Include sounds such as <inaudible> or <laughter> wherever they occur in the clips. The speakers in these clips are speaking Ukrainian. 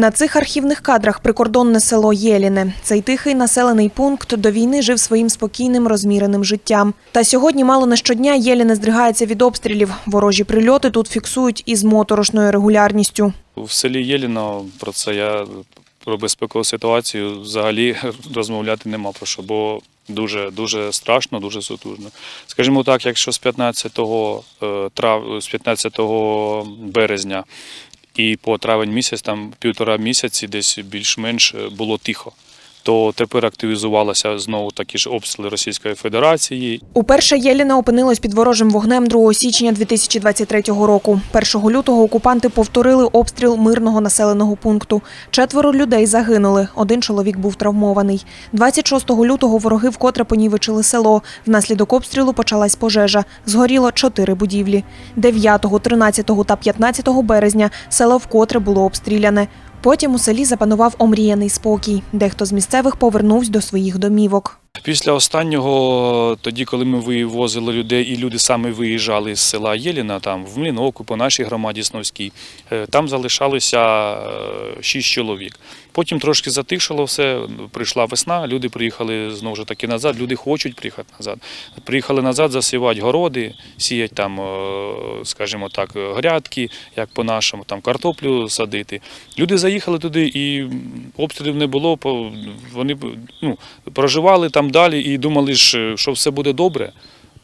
На цих архівних кадрах прикордонне село Єліне. Цей тихий населений пункт до війни жив своїм спокійним розміреним життям. Та сьогодні мало не щодня Єліне здригається від обстрілів. Ворожі прильоти тут фіксують із моторошною регулярністю. В селі Єліно про це я про безпекову ситуацію взагалі <laughs> розмовляти нема про що, бо дуже дуже страшно, дуже сутужно. Скажімо так, якщо з 15 е, трав з 15 березня і по травень місяць, там півтора місяці, десь більш-менш е, було тихо. То тепер активізувалися знову такі ж обстріли Російської Федерації, Уперше Єліна опинилась під ворожим вогнем 2 січня 2023 року. 1 лютого окупанти повторили обстріл мирного населеного пункту. Четверо людей загинули, один чоловік був травмований. 26 лютого вороги вкотре понівечили село. Внаслідок обстрілу почалась пожежа. Згоріло чотири будівлі. 9, 13 та 15 березня село вкотре було обстріляне. Потім у селі запанував омріяний спокій. Дехто з місцевих повернувся до своїх домівок. Після останнього, тоді, коли ми вивозили людей, і люди саме виїжджали з села Єліна, там в Мліновку, по нашій громаді Сновській, е, там залишалося е, шість чоловік. Потім трошки затишало все, прийшла весна, люди приїхали знову ж таки назад, люди хочуть приїхати назад. Приїхали назад засівати городи, сіять там, е, скажімо так, грядки, як по-нашому, там картоплю садити. Люди заїхали туди і обстрілів не було, вони ну, проживали там далі і думали, ж, що все буде добре.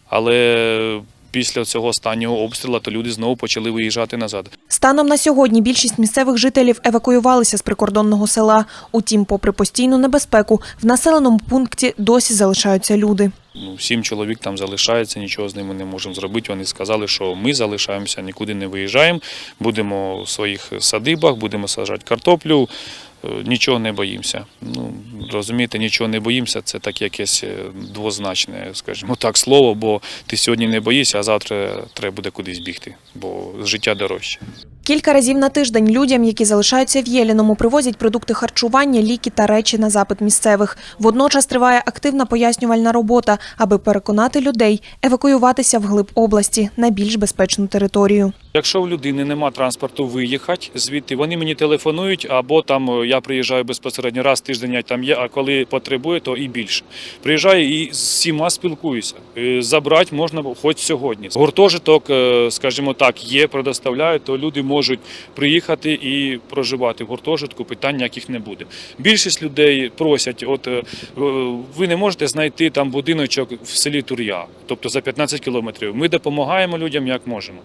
Але після цього останнього обстрілу то люди знову почали виїжджати назад. Станом на сьогодні більшість місцевих жителів евакуювалися з прикордонного села. Утім, попри постійну небезпеку, в населеному пункті досі залишаються люди. Ну, сім чоловік там залишається, нічого з ними не можемо зробити. Вони сказали, що ми залишаємося, нікуди не виїжджаємо, будемо в своїх садибах, будемо саджати картоплю, е, нічого не боїмося. Ну, розумієте, нічого не боїмося, це так якесь е, двозначне, скажімо <laughs> так, слово, бо ти сьогодні не боїшся, а завтра треба буде кудись бігти, бо життя дорожче. Кілька разів на тиждень людям, які залишаються в Єліному, привозять продукти харчування, ліки та речі на запит місцевих. Водночас триває активна пояснювальна робота, аби переконати людей евакуюватися вглиб області на більш безпечну територію. Якщо в людини нема транспорту виїхати звідти, вони мені телефонують, або там е, я приїжджаю безпосередньо раз тиждень, я там є, а коли потребує, то і більше. Приїжджаю і з всіма спілкуюся. Е, Забрати можна хоч сьогодні. Гуртожиток, е, скажімо так, є, предоставляють, то люди можуть приїхати і проживати в гуртожитку, питань яких не буде. Більшість людей просять, от е, ви не можете знайти там будиночок в селі Тур'я, тобто за 15 кілометрів. Ми допомагаємо людям як можемо.